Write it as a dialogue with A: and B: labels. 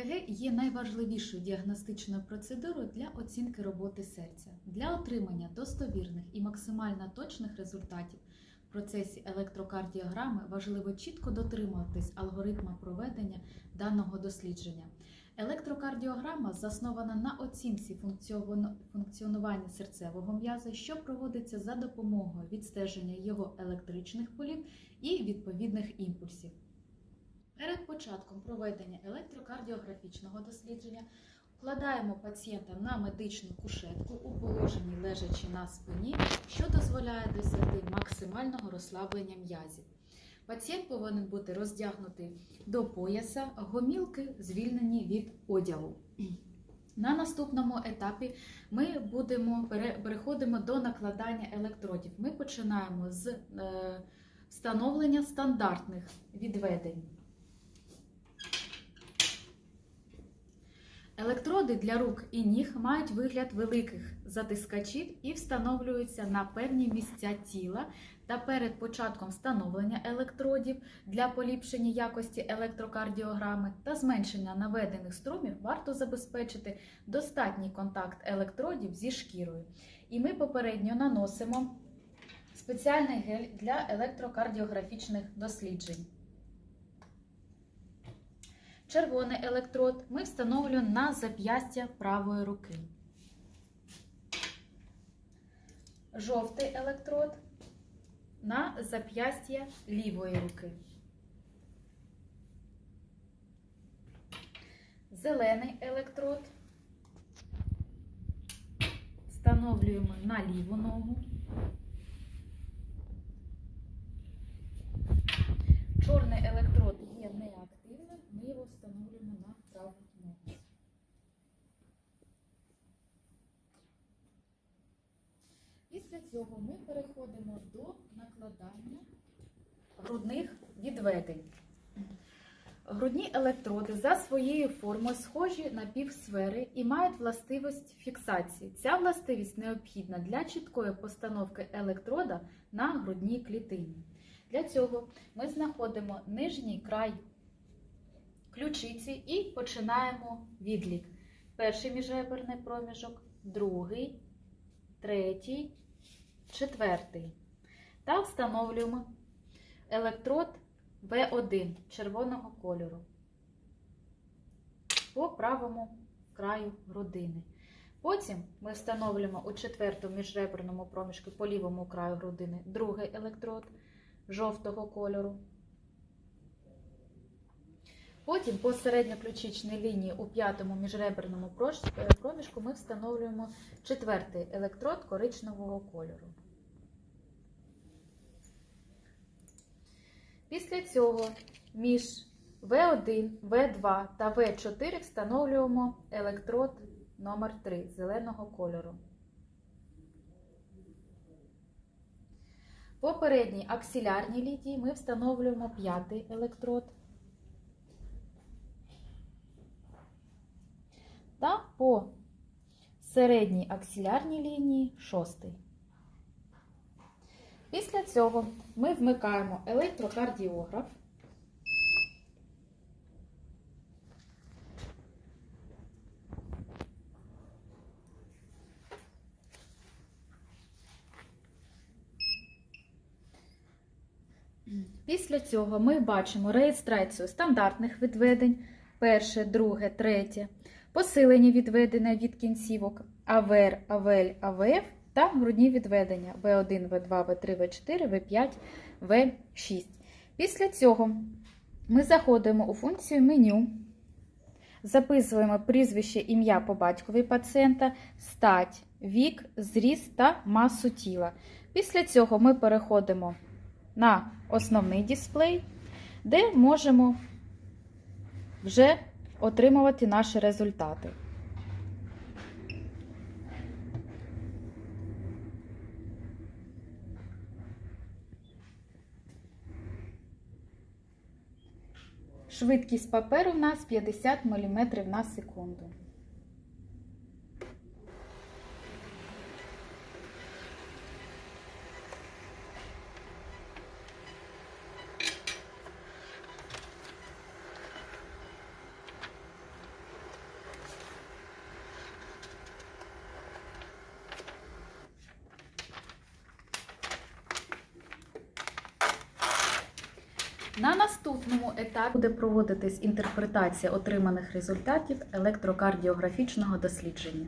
A: ЕКГ є найважливішою діагностичною процедурою для оцінки роботи серця. Для отримання достовірних і максимально точних результатів в процесі електрокардіограми важливо чітко дотримуватись алгоритму проведення даного дослідження. Електрокардіограма заснована на оцінці функціонування серцевого м'яза, що проводиться за допомогою відстеження його електричних полів і відповідних імпульсів. Перед початком проведення електрокардіографічного дослідження вкладаємо пацієнта на медичну кушетку у положенні лежачи на спині, що дозволяє досягти максимального розслаблення м'язів. Пацієнт повинен бути роздягнутий до пояса, гомілки звільнені від одягу. На наступному етапі ми будемо переходимо до накладання електродів. Ми починаємо з е, встановлення стандартних відведень. Електроди для рук і ніг мають вигляд великих затискачів і встановлюються на певні місця тіла. Та перед початком встановлення електродів для поліпшення якості електрокардіограми та зменшення наведених струмів варто забезпечити достатній контакт електродів зі шкірою. І ми попередньо наносимо спеціальний гель для електрокардіографічних досліджень. Червоний електрод ми встановлюємо на зап'ястя правої руки. Жовтий електрод на зап'ястя лівої руки. Зелений електрод встановлюємо на ліву ногу. Чорний електрод його встановлюємо на праву ногу. Після цього ми переходимо до накладання грудних відведень. Грудні електроди за своєю формою схожі на півсфери і мають властивість фіксації. Ця властивість необхідна для чіткої постановки електрода на грудній клітині. Для цього ми знаходимо нижній край ключиці і починаємо відлік. Перший міжреберний проміжок, другий, третій, четвертий. Та встановлюємо електрод В1 червоного кольору по правому краю грудини. Потім ми встановлюємо у четвертому міжреберному проміжку по лівому краю грудини другий електрод жовтого кольору. Потім по середньоключичній лінії у п'ятому міжреберному е, проміжку ми встановлюємо четвертий електрод коричневого кольору. Після цього між В1, В2 та В4 встановлюємо електрод номер 3 зеленого кольору. По передній аксилярній лінії ми встановлюємо п'ятий електрод. Та по середній аксилярній лінії шостий. Після цього ми вмикаємо електрокардіограф. Після цього ми бачимо реєстрацію стандартних відведень, перше, друге, третє, посилені відведення від кінцівок АВР, АВЛ, АВФ та грудні відведення В1, В2, В3, В4, В5, В6. Після цього ми заходимо у функцію меню, записуємо прізвище, ім'я по батькові пацієнта, стать, вік, зріст та масу тіла. Після цього ми переходимо на основний дисплей, де можемо вже отримувати наші результати. Швидкість паперу в нас 50 мм на секунду. На наступному етапі буде проводитись інтерпретація отриманих результатів електрокардіографічного дослідження.